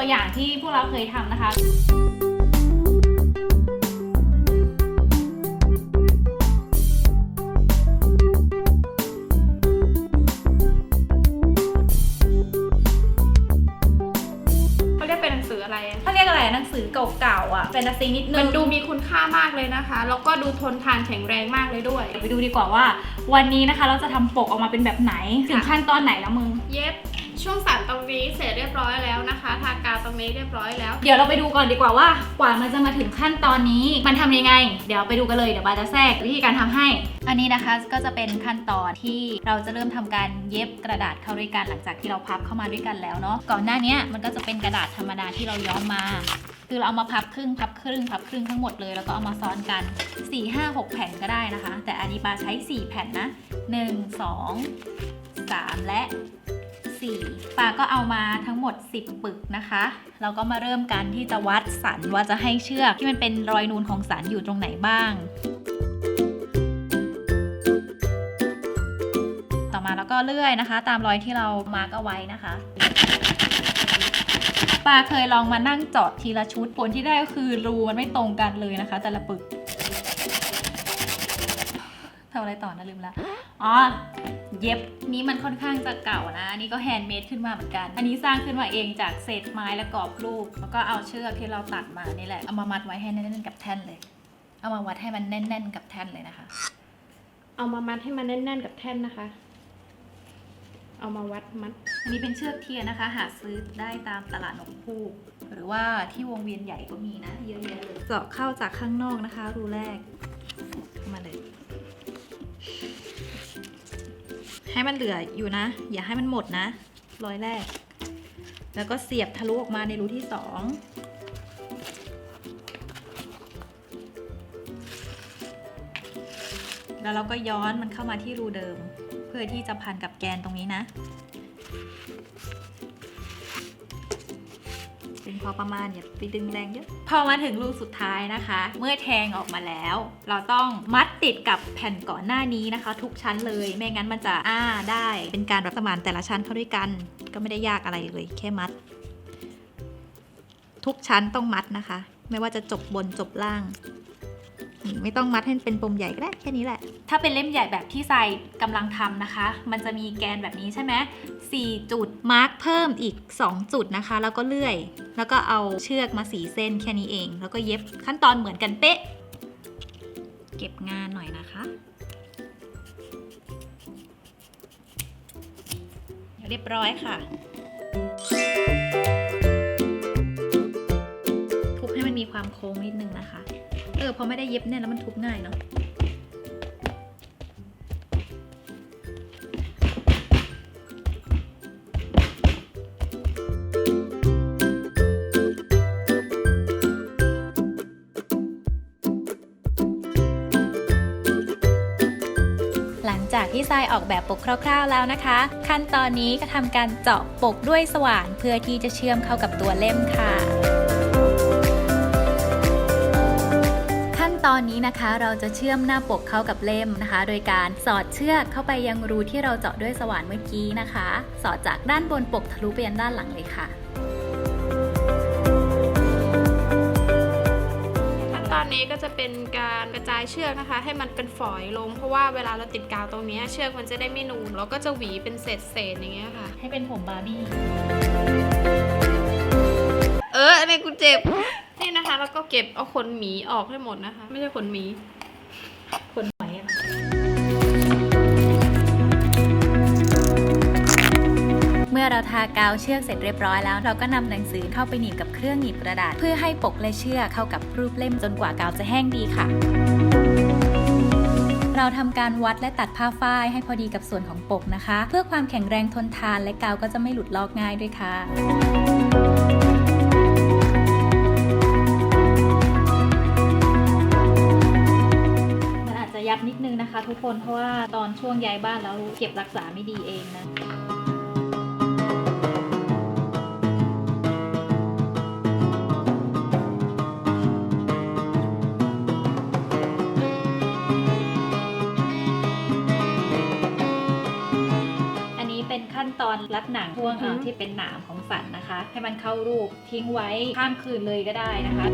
ตัวอย่างที่พวกเราเคยทำนะคะเขาเรียกเป็นหนังสืออะไรอะเขาเรียกอะไรหนังสือเก่าๆอะแฟนตาซีนิดนึมังนดูมีคุณค่ามากเลยนะคะ แล้วก็ดูทนทานแข็งแรงมากเลยด้วยไปดูดีกว่าว่า วันนี้นะคะเราจะทำปกออกมาเป็นแบบไหน ถึงขั้นตอนไหนแล้วมึง เย็บ ช่วงสารตรงนี้เสร็จเรียบร้อยแล้วนะคะ ทากาวตรงนี้เรียบร้อยแล้ว เดี๋ยวเราไปดูก่อนดีกว่าว่ากว่ามันจะมาถึงขั้นตอนนี้มันทำยังไง เดี๋ยวไปดูกันเลยเดี๋ยวบาจะแทรกวิธีการทำให้ อันนี้นะคะก็จะเป็นขั้นตอนที่เราจะเริ่มทำการเย็บกระดาษเข้าด้วยกันหลังจากที่เราพับเข้ามาด้วยกันแล้วเนาะก่อนหน้านี้มันก็จะเป็นกระดาษธรรมดาที่เราย้อมมาคือเราเอามาพับครึ่งพับครึ่งพับครึ่งทั้งหมดเลยแล้วก็เอามาซ้อนกัน 4 5 6 แผ่นก็ได้นะคะ แต่อันนี้บาใช้ 4 แผ่นนะ 1 2 3 และ 4ปาก็เอามาทั้งหมด 10 ปึกนะคะ เราก็มาเริ่มกันที่จะวัดสันว่าจะให้เชือกที่มันเป็นรอยนูนของสันอยู่ตรงไหนบ้าง ต่อมาแล้วก็เลื่อยนะคะ ตามรอยที่เรามาร์กเอาไว้นะคะปาเคยลองมานั่งเจาะทีละชุดผลที่ได้ก็คือรูมันไม่ตรงกันเลยนะคะ แต่ละปึกทำอะไรต่อนะลืมละ อ๋อ เย็บนี้มันค่อนข้างจะเก่านะ อันนี้ก็แฮนด์เมดขึ้นมาเหมือนกัน อันนี้สร้างขึ้นมาเองจากเศษไม้และกรอบรูป แล้วก็เอาเชือกที่เราตัดมานี่แหละ เอามามัดไว้ให้แน่นๆกับแท่นเลย เอามาวัดให้มันแน่น ๆ กับแท่นเลยนะคะ เอามามัดให้มันแน่น ๆ กับแท่นนะคะ เอามาวัดมัด อันนี้เป็นเชือกเทียนนะคะ หาซื้อได้ตามตลาดนกพูกหรือว่าที่วงเวียนใหญ่ก็มีนะ เยอะแยะเลยเจาะเข้าจากข้างนอกนะคะ รูแรก ให้มันเหลืออยู่นะ อย่าให้มันหมดนะ ร้อยแรก แล้วก็เสียบทะลุออกมาในรูที่สองแล้วเราก็ย้อนมันเข้ามาที่รูเดิม เพื่อที่จะพันกับแกนตรงนี้นะ พอประมาณอย่าไปดึงแรงเยอะ พอมาถึงรูสุดท้ายนะคะ เมื่อแทงออกมาแล้ว เราต้องมัดติดกับแผ่นก่อนหน้านี้นะคะ ทุกชั้นเลย ไม่งั้นมันจะอ้าได้ เป็นการรับสมานแต่ละชั้นเข้าด้วยกัน ก็ไม่ได้ยากอะไรเลย แค่มัด ทุกชั้นต้องมัดนะคะ ไม่ว่าจะจบบนจบล่างไม่ต้องมัดให้เป็นปมใหญ่ก็ได้แค่นี้แหละ ถ้าเป็นเล่มใหญ่แบบที่ทรายกำลังทำนะคะ มันจะมีแกนแบบนี้ใช่ไหม4จุด มาร์กเพิ่มอีก 2 จุดนะคะ แล้วก็เลื่อย แล้วก็เอาเชือกมาสีเส้นแค่นี้เอง แล้วก็เย็บขั้นตอนเหมือนกันเป๊ะ เก็บงานหน่อยนะคะ เรียบร้อยค่ะ ทุบให้มันมีความโค้งนิดนึงนะคะ เออพอไม่ได้เย็บแน่นแล้วมันทุบง่ายเนาะ หลังจากที่ทรายออกแบบปกคร่าวๆแล้วนะคะ ขั้นตอนนี้ก็ทำการเจาะปกด้วยสว่านเพื่อที่จะเชื่อมเข้ากับตัวเล่มค่ะขั้นตอนนี้นะคะเราจะเชื่อมหน้าปกเข้ากับเล่มนะคะ โดยการสอดเชือกเข้าไปยังรูที่เราเจาะด้วยสว่านเมื่อกี้นะคะ สอดจากด้านบนปกทะลุไปยังด้านหลังเลยค่ะ นตอนนี้ก็จะเป็นการกระจายเชือกนะคะ ให้มันเป็นฝอยลง เพราะว่าเวลาเราติดกาวตรงเนี้ยเชือกมันจะได้ไม่นูนแล้วก็จะหวีเป็นเศษเศษๆอย่างเงี้ยค่ะ ให้เป็นผมบาร์บี้ เอออันนี้กูเจ็บ นี่นะคะ แล้วก็เก็บเอาขนหมีออกให้หมดนะคะ ไม่ใช่ขนหมีคน เราทากาวเชือกเสร็จเรียบร้อยแล้ว เราก็นำหนังสือเข้าไปหนีบกับเครื่องหนีบกระดาษ เพื่อให้ปกและเชือกเข้ากับรูปเล่มจนกว่ากาวจะแห้งดีค่ะเราทำการวัดและตัดผ้าฝ้ายให้พอดีกับส่วนของปกนะคะ เพื่อความแข็งแรงทนทานและกาวก็จะไม่หลุดลอกง่ายด้วยค่ะมันอาจจะยับนิดนึงนะคะ ทุกคนเพราะว่าตอนช่วงย้ายบ้านแล้วเก็บรักษาไม่ดีเองนะ รัดหนังช่วงอือฮึเอ่อที่เป็นหนามของสันนะคะ ให้มันเข้ารูปทิ้งไว้ข้ามคืนเลยก็ได้นะคะ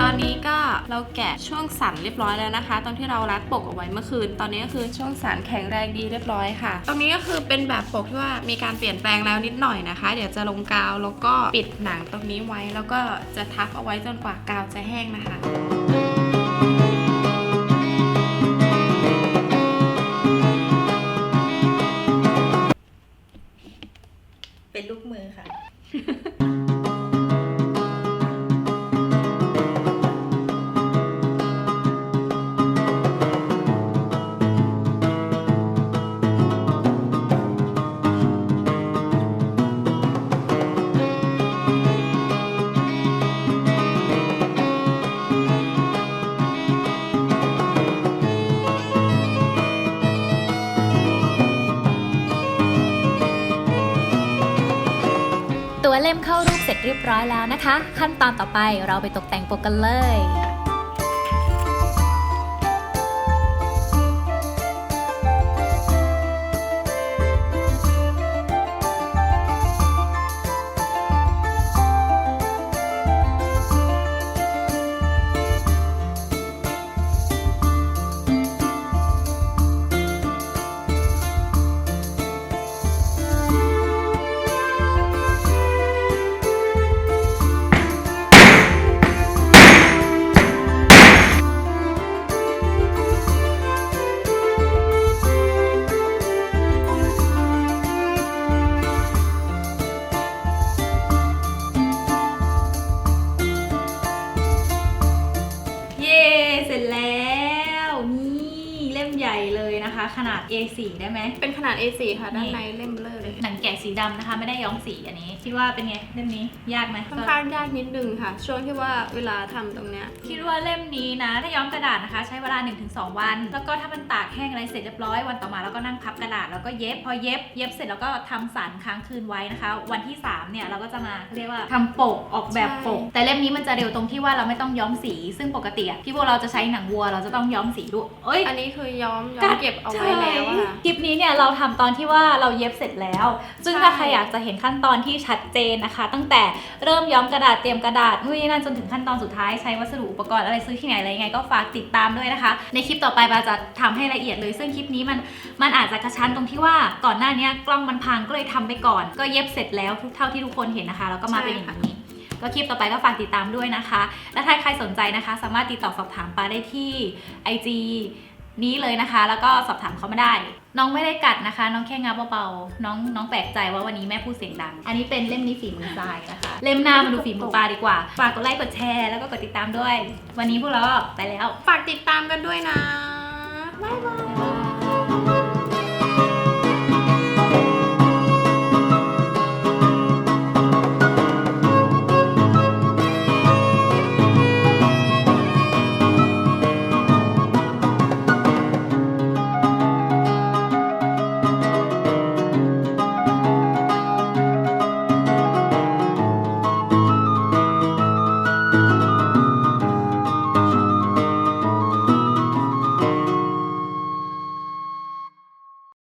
ตอนนี้ก็เราแกะช่วงสันเรียบร้อยแล้วนะคะ ตอนที่เรารัดปกเอาไว้เมื่อคืน ตอนนี้ก็คือช่วงสันแข็งแรงดีเรียบร้อยค่ะ ตรงนี้ก็คือเป็นแบบปกที่ว่ามีการเปลี่ยนแปลงแล้วนิดหน่อยนะคะ เดี๋ยวจะลงกาวแล้วก็ปิดหนังตรงนี้ไว้ แล้วก็จะทับเอาไว้จนกว่ากาวจะแห้งนะคะ ตัวเล่มเข้ารูปเสร็จเรียบร้อยแล้วนะคะ ขั้นตอนต่อไปเราไปตกแต่งปกกันเลย ขนาด A4 ได้ไหม เป็นขนาด A4 ค่ะ ด้านในเล่ม หนังแกะสีดำนะคะ ไม่ได้ย้อมสีอันนี้ คิดว่าเป็นไงเล่มนี้ยากไหมค่อนข้างยากนิดนึงค่ะ ช่วงที่ว่าเวลาทำตรงเนี้ยคิดว่าเล่มนี้นะ ถ้าย้อมกระดาษนะคะ ใช้เวลา 1-2 วัน แล้วก็ถ้ามันตากแห้งอะไรเสร็จเรียบร้อยวันต่อมาแล้วก็นั่งพับกระดาษแล้วก็เย็บพอเย็บเย็บเสร็จแล้วก็ทำสันค้างคืนไว้นะคะ วันที่3เนี่ยเราก็จะมาเรียกว่าทำปกออกแบบปก แต่เล่มนี้มันจะเร็วตรงที่ว่าเราไม่ต้องย้อมสี ซึ่งปกติอะที่พวกเราจะใช้หนังวัวเราจะต้องย้อมสีด้วยเอ้ย อันนี้คือย้อมย้อมเก็บเอาไว้แล้วอะค่ะ คลิปนี้เนี่ยเราทำตอนที่ว่าเราเย็บเสร็จแล้วซึ่งใช่ถ้าใครอยากจะเห็นขั้นตอนที่ชัดเจนนะคะ ตั้งแต่เริ่มย้อมกระดาษเตรียมกระดาษนู่นนี่นั่นจนถึงขั้นตอนสุดท้ายใช้วัสดุอุปกรณ์อะไรซื้อที่ไหนอะไรยังไงก็ฝากติดตามด้วยนะคะ ในคลิปต่อไปเราจะทำให้ละเอียดเลย ซึ่งคลิปนี้มันมันอาจจะกระชั้นตรงที่ว่าก่อนหน้านี้กล้องมันพังก็เลยทำไปก่อน ก็เย็บเสร็จแล้วทุกเท่าที่ทุกคนเห็นนะคะแล้วก็มาเป็นอย่างนี้ก็คลิปต่อไปก็ฝากติดตามด้วยนะคะ และถ้าใครสนใจนะคะ สามารถติดต่อสอบถามปาได้ที่ IG นี้เลยนะคะ แล้วก็สอบถามเขามาได้ น้องไม่ได้กัดนะคะ น้องแค่งับเบาๆน้องน้องแปลกใจว่าวันนี้แม่พูดเสียงดัง อันนี้เป็นเล่มนี้ฝีมือทรายนะคะ เล่มหน้ามาดูฝีมือปลาดีกว่า ฝากกดไลค์กดแชร์แล้วก็กดติดตามด้วย วันนี้พวกเราไปแล้ว ฝากติดตามกันด้วยนะ